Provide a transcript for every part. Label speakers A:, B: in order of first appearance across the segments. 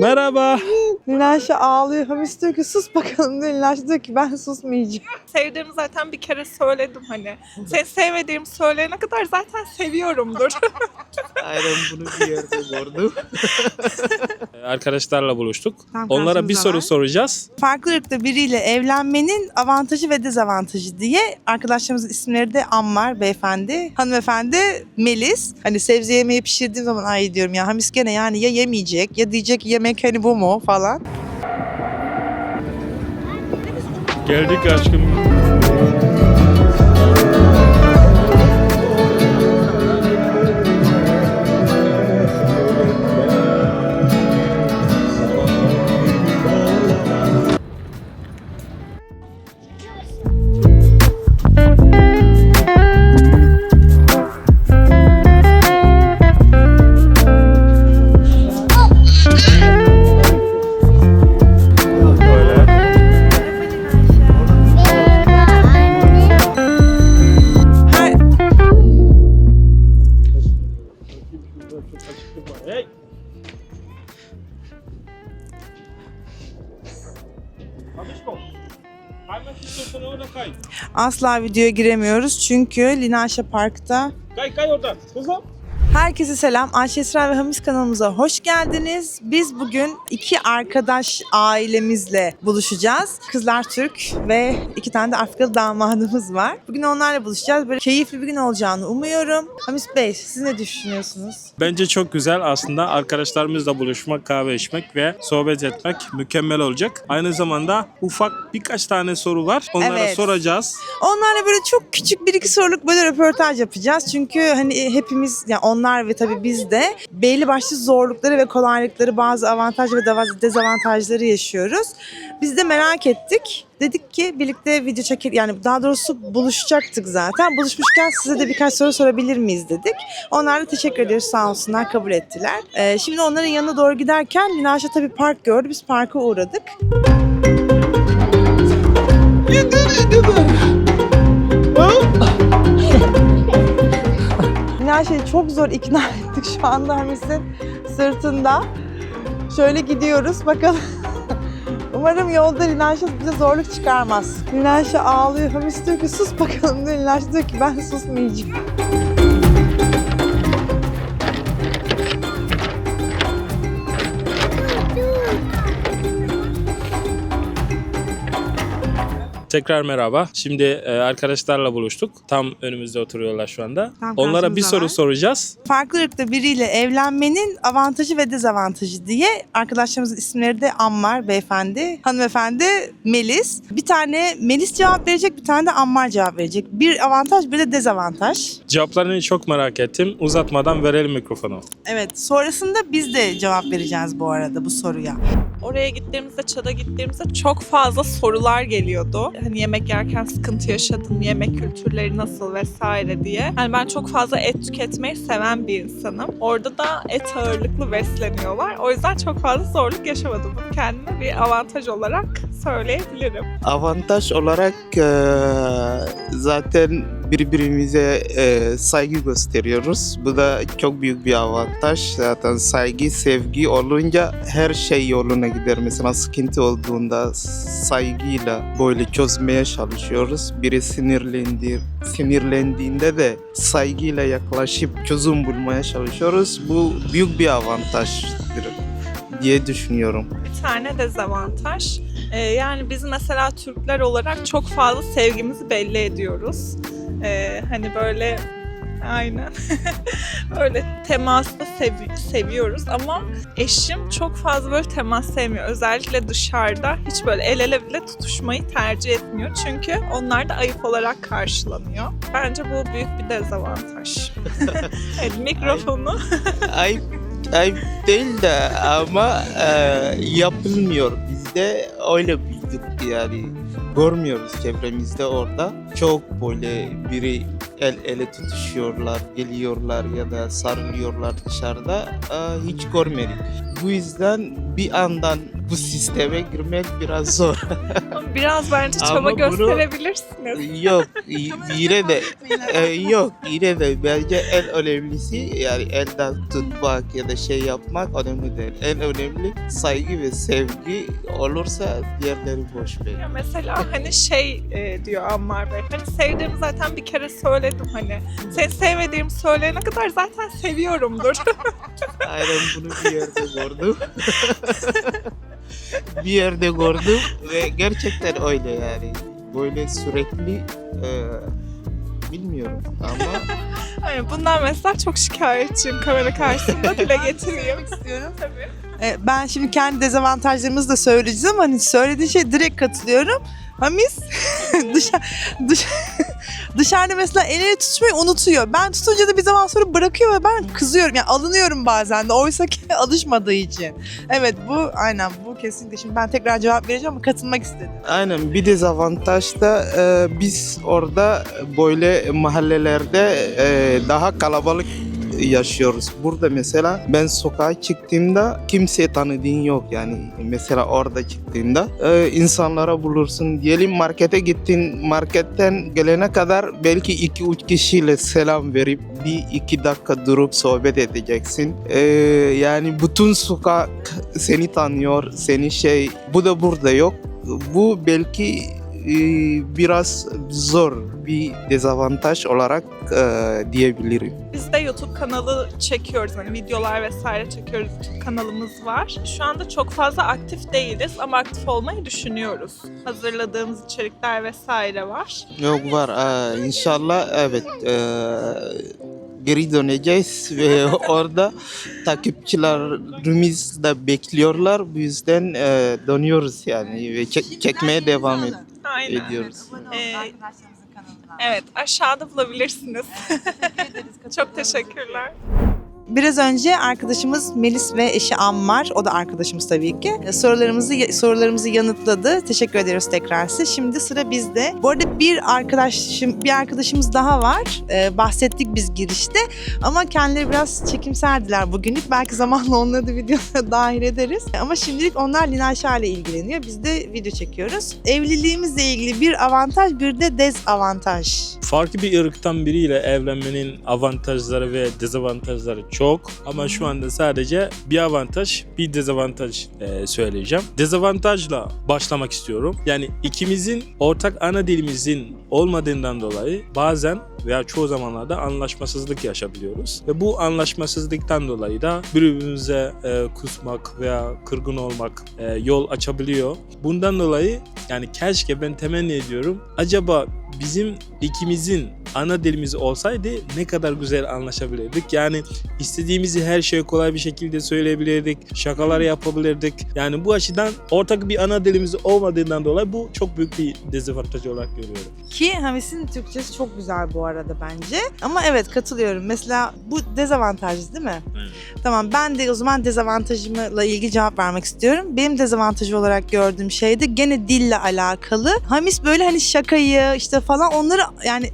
A: Merhaba.
B: Nilayşa ağlıyor. Hamis diyor ki sus bakalım diyor. Nilayşa diyor ki ben susmayacağım.
C: Sevdiğimi zaten bir kere söyledim hani. Seni sevmediğimi söyleyene kadar zaten seviyorumdur.
D: Aynen bunu bir yerde gördüm.
A: Arkadaşlarla buluştuk.
B: Tam
A: Onlara bir soru
B: var.
A: soracağız.
B: Farklı ırkta biriyle evlenmenin avantajı ve dezavantajı diye arkadaşlarımızın isimleri de Ammar beyefendi, hanımefendi Melis. Hani sebze yemeği pişirdiğim zaman ay diyorum ya Hamis gene yani ya yemeyecek ya diyecek yemek hani bu mu falan.
A: Geldik aşkım.
B: Asla videoya giremiyoruz çünkü Linaşa Park'ta
A: Kay kay oradan. Kızım.
B: Herkese selam. Ayşe Esra ve Hamis kanalımıza hoş geldiniz. Biz bugün iki arkadaş ailemizle buluşacağız. Kızlar Türk ve iki tane de Afrikalı damadımız var. Bugün onlarla buluşacağız. Böyle keyifli bir gün olacağını umuyorum. Hamis Bey siz ne düşünüyorsunuz?
A: Bence çok güzel aslında arkadaşlarımızla buluşmak, kahve içmek ve sohbet etmek mükemmel olacak. Aynı zamanda ufak birkaç tane soru var. Onlara
B: Evet.
A: soracağız.
B: Onlarla böyle çok küçük bir iki soruluk böyle röportaj yapacağız. Çünkü hani hepimiz yani onlar ve tabii biz de belli başlı zorlukları ve kolaylıkları bazı avantaj ve dezavantajları yaşıyoruz. Biz de merak ettik. Dedik ki birlikte video çeker yani daha doğrusu buluşacaktık zaten. Buluşmuşken size de birkaç soru sorabilir miyiz dedik. Onlar da teşekkür ediyoruz sağ olsunlar kabul ettiler. Ee, şimdi onların yanına doğru giderken Linaş'a tabii park gördü. Biz parka uğradık. Linaş'ı çok zor ikna ettik şu anda Hamis'in sırtında. Şöyle gidiyoruz bakalım. Umarım yolda Linaş'a bize zorluk çıkarmaz. Linaş'a ağlıyor. Hamis diyor ki sus bakalım diyor. Diyor ki ben susmayacağım.
A: Tekrar merhaba. Şimdi e, arkadaşlarla buluştuk. Tam önümüzde oturuyorlar şu anda.
B: Tam
A: Onlara bir
B: karşımızda
A: soru
B: var.
A: soracağız.
B: Farklı ırkta biriyle evlenmenin avantajı ve dezavantajı diye arkadaşlarımızın isimleri de Ammar beyefendi, hanımefendi Melis. Bir tane Melis cevap verecek, bir tane de Ammar cevap verecek. Bir avantaj, bir de dezavantaj.
A: Cevaplarını çok merak ettim. Uzatmadan verelim mikrofonu.
B: Evet, sonrasında biz de cevap vereceğiz bu arada bu soruya.
C: Oraya gittiğimizde, Çad'a gittiğimizde çok fazla sorular geliyordu. Hani yemek yerken sıkıntı yaşadın, yemek kültürleri nasıl vesaire diye. Yani ben çok fazla et tüketmeyi seven bir insanım. Orada da et ağırlıklı besleniyorlar. O yüzden çok fazla zorluk yaşamadım. Bunu kendime bir avantaj olarak söyleyebilirim.
D: Avantaj olarak zaten birbirimize eee, saygı gösteriyoruz. Bu da çok büyük bir avantaj. Zaten saygı, sevgi olunca her şey yoluna gider. Mesela sıkıntı olduğunda saygıyla böyle çözmeye çalışıyoruz. Biri sinirlendi, sinirlendiğinde de saygıyla yaklaşıp çözüm bulmaya çalışıyoruz. Bu büyük bir avantajdır diye düşünüyorum.
C: bir tane dezavantaj. Ee, yani biz mesela Türkler olarak çok fazla sevgimizi belli ediyoruz. Ee, hani böyle aynen öyle temasla sevi- seviyoruz ama eşim çok fazla böyle temas sevmiyor. Özellikle dışarıda hiç böyle el ele bile tutuşmayı tercih etmiyor. Çünkü onlar da ayıp olarak karşılanıyor. Bence bu büyük bir dezavantaj. evet, mikrofonu
D: ayıp ayıp değil de ama e, yapılmıyor. Bizde öyle büyüdük yani. Görmüyoruz çevremizde orada. Çok böyle biri el ele tutuşuyorlar, geliyorlar ya da sarılıyorlar dışarıda. Hiç görmedik. Bu yüzden bir andan bu sisteme girmek biraz zor.
C: Ama Biraz bence
D: Ama
C: çaba
D: bunu-
C: gösterebilirsiniz.
D: yok y- yine de e, yok yine de bence en önemlisi yani elden tutmak ya da şey yapmak önemli değil. En önemli saygı ve sevgi olursa diğerleri boş ver.
C: Ya mesela hani şey e, diyor Ammar Bey. Hani sevdiğimi zaten bir kere söyledim hani. Seni sevmediğimi söyleyene kadar zaten seviyorumdur.
D: Aynen bunu bir yerde gördüm. bir yerde gördüm ve gerçekten öyle yani. Böyle sürekli e, bilmiyorum ama
C: hani bundan mesela çok şikayetçiyim kamera karşısında dile getireyim.
B: istiyorum.
C: Tabii.
B: E, ben şimdi kendi dezavantajlarımızı da söyleyeceğim ama hani söylediği şey direkt katılıyorum. Hamis dışa, dış, dışarıda mesela elini tutmayı unutuyor. Ben tutunca da bir zaman sonra bırakıyor ve ben kızıyorum. Yani alınıyorum bazen de oysa ki alışmadığı için. Evet bu aynen bu kesinlikle. Şimdi ben tekrar cevap vereceğim ama katılmak istedim.
D: aynen bir dezavantaj da e, biz orada böyle mahallelerde e, daha kalabalık yaşıyoruz. Burada mesela ben sokağa çıktığımda kimse tanıdığın yok yani mesela orada çıktığında e, insanlara bulursun diyelim markete gittin marketten gelene kadar belki 2-3 kişiyle selam verip bir iki dakika durup sohbet edeceksin. E, yani bütün sokak seni tanıyor seni şey bu da burada yok. Bu belki biraz zor bir dezavantaj olarak e, diyebilirim.
C: Biz de YouTube kanalı çekiyoruz. Hani videolar vesaire çekiyoruz. YouTube kanalımız var. Şu anda çok fazla aktif değiliz ama aktif olmayı düşünüyoruz. Hazırladığımız içerikler vesaire var.
D: Yok var. Ee, inşallah evet. ee, geri döneceğiz ve orada takipçilerimiz de bekliyorlar. Bu yüzden ee, dönüyoruz yani ve çek- çekmeye devam ed-
C: Aynen.
D: ediyoruz.
C: Ee, Evet aşağıda bulabilirsiniz. çok teşekkürler.
B: Biraz önce arkadaşımız Melis ve eşi Ammar, o da arkadaşımız tabii ki. Sorularımızı sorularımızı yanıtladı. Teşekkür ediyoruz tekrar size. Şimdi sıra bizde. Bu arada bir arkadaşım bir arkadaşımız daha var. Ee, bahsettik biz girişte. Ama kendileri biraz çekimserdiler bugünlük. Belki zamanla onları da videoya dahil ederiz. Ama şimdilik onlar Lina ile ilgileniyor. Biz de video çekiyoruz. Evliliğimizle ilgili bir avantaj, bir de dezavantaj.
A: Farklı bir ırktan biriyle evlenmenin avantajları ve dezavantajları çok. Ama şu anda sadece bir avantaj, bir dezavantaj e, söyleyeceğim. Dezavantajla başlamak istiyorum. Yani ikimizin ortak ana dilimizin olmadığından dolayı bazen veya çoğu zamanlarda anlaşmasızlık yaşabiliyoruz. Ve bu anlaşmasızlıktan dolayı da birbirimize e, kusmak veya kırgın olmak e, yol açabiliyor. Bundan dolayı yani keşke ben temenni ediyorum. Acaba bizim ikimizin ana dilimiz olsaydı ne kadar güzel anlaşabilirdik. Yani istediğimizi her şeyi kolay bir şekilde söyleyebilirdik. Şakalar yapabilirdik. Yani bu açıdan ortak bir ana dilimiz olmadığından dolayı bu çok büyük bir dezavantaj olarak görüyorum.
B: Ki Hamis'in Türkçesi çok güzel bu arada bence. Ama evet katılıyorum. Mesela bu dezavantajlı değil mi? Tamam ben de o zaman dezavantajımla ilgili cevap vermek istiyorum. Benim dezavantajı olarak gördüğüm şey de gene dille alakalı. Hamis böyle hani şakayı işte falan onları yani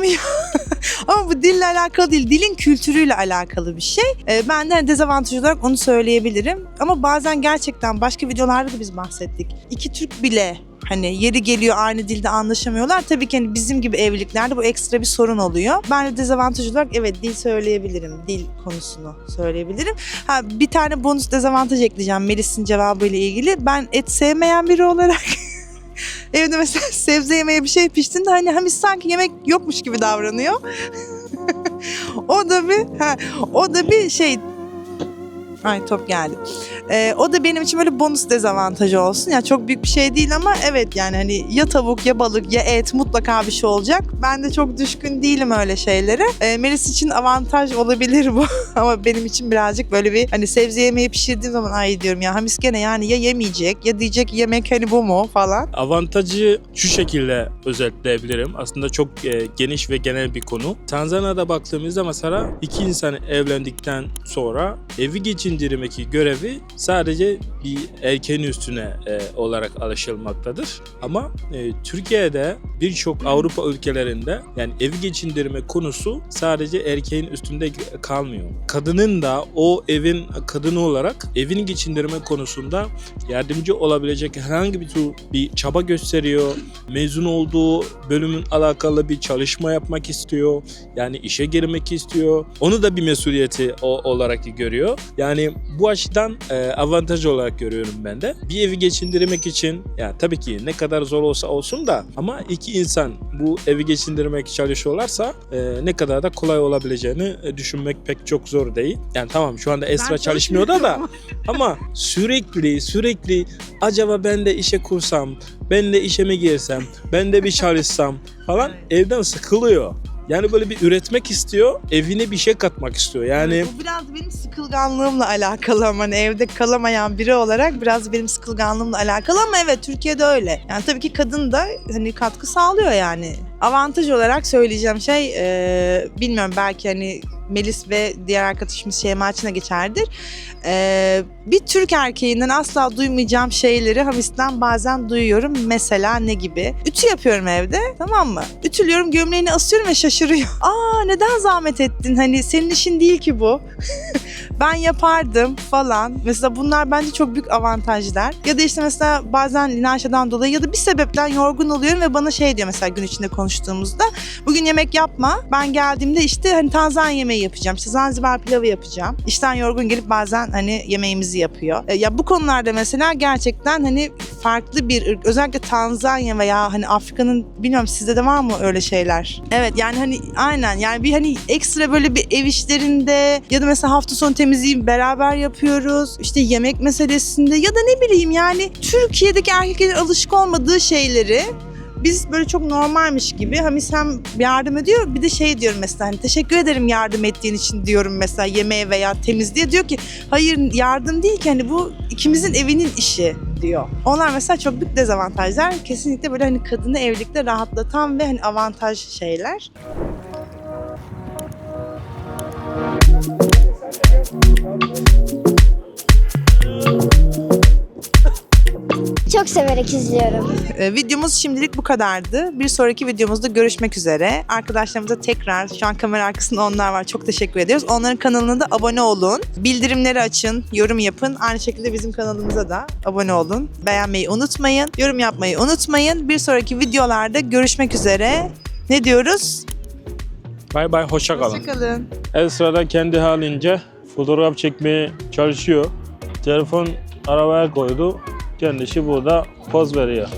B: anlamıyor. Ama bu dille alakalı değil. Dilin kültürüyle alakalı bir şey. Ee, ben de dezavantaj olarak onu söyleyebilirim. Ama bazen gerçekten başka videolarda da biz bahsettik. İki Türk bile Hani yeri geliyor aynı dilde anlaşamıyorlar. Tabii ki hani bizim gibi evliliklerde bu ekstra bir sorun oluyor. Ben de dezavantaj olarak evet dil söyleyebilirim. Dil konusunu söyleyebilirim. Ha bir tane bonus dezavantaj ekleyeceğim Melis'in cevabıyla ilgili. Ben et sevmeyen biri olarak evde mesela sebze yemeye bir şey piştiğinde hani Hamis sanki yemek yokmuş gibi davranıyor. o da bir ha, o da bir şey Ay top geldi. Ee, o da benim için böyle bonus dezavantajı olsun. Yani çok büyük bir şey değil ama evet yani hani ya tavuk ya balık ya et mutlaka bir şey olacak. Ben de çok düşkün değilim öyle şeylere. Ee, Melis için avantaj olabilir bu. ama benim için birazcık böyle bir hani sebze yemeği pişirdiğim zaman ay diyorum ya Hamis gene yani ya yemeyecek ya diyecek yemek hani bu mu falan.
A: Avantajı şu şekilde özetleyebilirim. Aslında çok e, geniş ve genel bir konu. Tanzanya'da baktığımızda mesela iki insan evlendikten sonra evi geçindirmeki görevi sadece bir erkeğin üstüne e, olarak alışılmaktadır. Ama e, Türkiye'de birçok Avrupa ülkelerinde yani ev geçindirme konusu sadece erkeğin üstünde kalmıyor. Kadının da o evin kadını olarak evini geçindirme konusunda yardımcı olabilecek herhangi bir tür bir çaba gösteriyor. Mezun olduğu bölümün alakalı bir çalışma yapmak istiyor. Yani işe girmek istiyor. Onu da bir mesuliyeti o, olarak görüyor. Yani bu açıdan e, avantaj olarak görüyorum ben de. Bir evi geçindirmek için ya tabii ki ne kadar zor olsa olsun da ama iki insan bu evi geçindirmek çalışıyorlarsa e, ne kadar da kolay olabileceğini e, düşünmek pek çok zor değil. Yani tamam şu anda Esra çalışmıyor da da ama sürekli sürekli acaba ben de işe kursam, ben de işe mi girsem, ben de bir çalışsam falan evden sıkılıyor. Yani böyle bir üretmek istiyor, evine bir şey katmak istiyor. Yani
B: Bu biraz benim sıkılganlığımla alakalı ama hani evde kalamayan biri olarak biraz benim sıkılganlığımla alakalı ama evet Türkiye'de öyle. Yani tabii ki kadın da hani katkı sağlıyor yani. Avantaj olarak söyleyeceğim şey e, bilmiyorum belki hani Melis ve diğer arkadaşımız Şeyma için de geçerdir. E, bir Türk erkeğinden asla duymayacağım şeyleri Hamis'ten bazen duyuyorum. Mesela ne gibi? Ütü yapıyorum evde tamam mı? Ütülüyorum gömleğini asıyorum ve şaşırıyor. Aa neden zahmet ettin? Hani senin işin değil ki bu. ben yapardım falan. Mesela bunlar bence çok büyük avantajlar. Ya da işte mesela bazen linajeden dolayı ya da bir sebepten yorgun oluyorum ve bana şey diyor mesela gün içinde konuştuğumuzda. Bugün yemek yapma. Ben geldiğimde işte hani Tanzanya yemeği yapacağım. İşte Zanzibar pilavı yapacağım. İşten yorgun gelip bazen hani yemeğimizi yapıyor. E, Ya bu konularda mesela gerçekten hani farklı bir ırk. Özellikle Tanzanya veya hani Afrika'nın bilmiyorum sizde de var mı öyle şeyler? Evet yani hani aynen yani bir hani ekstra böyle bir ev işlerinde ya da mesela hafta sonu temizliği beraber yapıyoruz. İşte yemek meselesinde ya da ne bileyim yani Türkiye'deki erkeklerin alışık olmadığı şeyleri biz böyle çok normalmiş gibi Hamis hem yardım ediyor bir de şey diyorum mesela hani teşekkür ederim yardım ettiğin için diyorum mesela yemeğe veya temizliğe diyor ki hayır yardım değil ki hani bu ikimizin evinin işi diyor. Onlar mesela çok büyük dezavantajlar. Kesinlikle böyle hani kadını evlilikte rahatlatan ve hani avantaj şeyler.
E: Çok severek izliyorum.
B: Ee, videomuz şimdilik bu kadardı. Bir sonraki videomuzda görüşmek üzere. Arkadaşlarımıza tekrar şu an kamera arkasında onlar var. Çok teşekkür ediyoruz. Onların kanalına da abone olun. Bildirimleri açın, yorum yapın. Aynı şekilde bizim kanalımıza da abone olun. Beğenmeyi unutmayın. Yorum yapmayı unutmayın. Bir sonraki videolarda görüşmek üzere. Ne diyoruz?
A: Bay bay hoşça kalın.
B: Hoşçakalın.
A: Esra da kendi halince fotoğraf çekmeye çalışıyor. Telefon arabaya koydu. Kendisi burada poz veriyor.